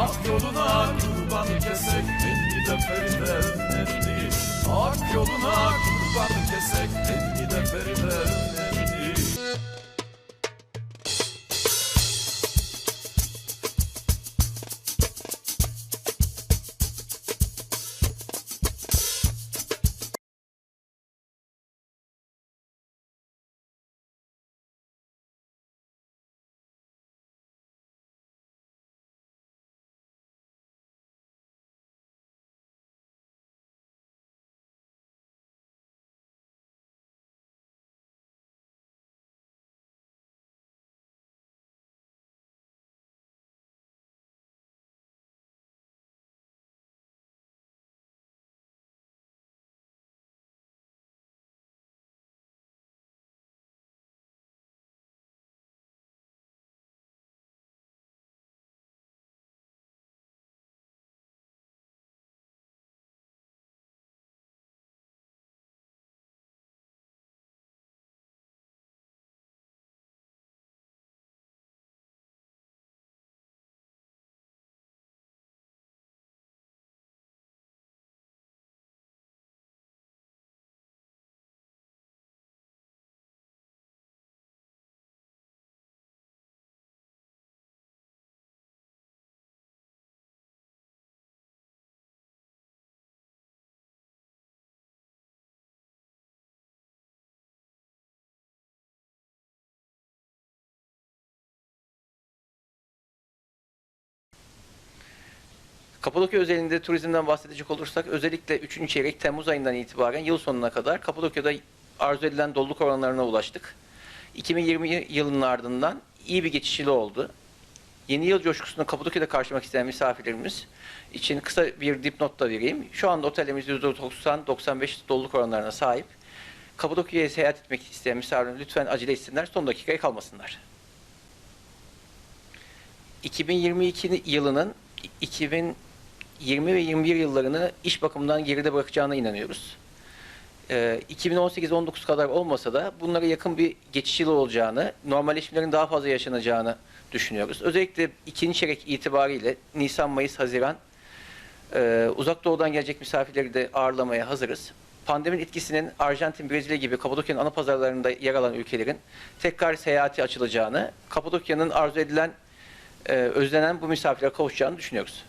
Ak yoluna kurban kesek Nenni de feride nenni Ak yoluna kurban kesek Nenni Kapadokya özelinde turizmden bahsedecek olursak özellikle 3. çeyrek Temmuz ayından itibaren yıl sonuna kadar Kapadokya'da arzu edilen doluluk oranlarına ulaştık. 2020 yılının ardından iyi bir geçiş yılı oldu. Yeni yıl coşkusunu Kapadokya'da karşılamak isteyen misafirlerimiz için kısa bir dipnot da vereyim. Şu anda otelimiz %90-95 doluluk oranlarına sahip. Kapadokya'ya seyahat etmek isteyen misafirler lütfen acele etsinler, son dakikaya kalmasınlar. 2022 yılının 2020 ve 21 yıllarını iş bakımından geride bırakacağına inanıyoruz. Ee, 2018-19 kadar olmasa da bunlara yakın bir geçiş yılı olacağını, normalleşmelerin daha fazla yaşanacağını düşünüyoruz. Özellikle ikinci çeyrek itibariyle Nisan, Mayıs, Haziran e, uzak doğudan gelecek misafirleri de ağırlamaya hazırız. Pandeminin etkisinin Arjantin, Brezilya gibi Kapadokya'nın ana pazarlarında yer alan ülkelerin tekrar seyahati açılacağını, Kapadokya'nın arzu edilen, e, özlenen bu misafirlere kavuşacağını düşünüyoruz.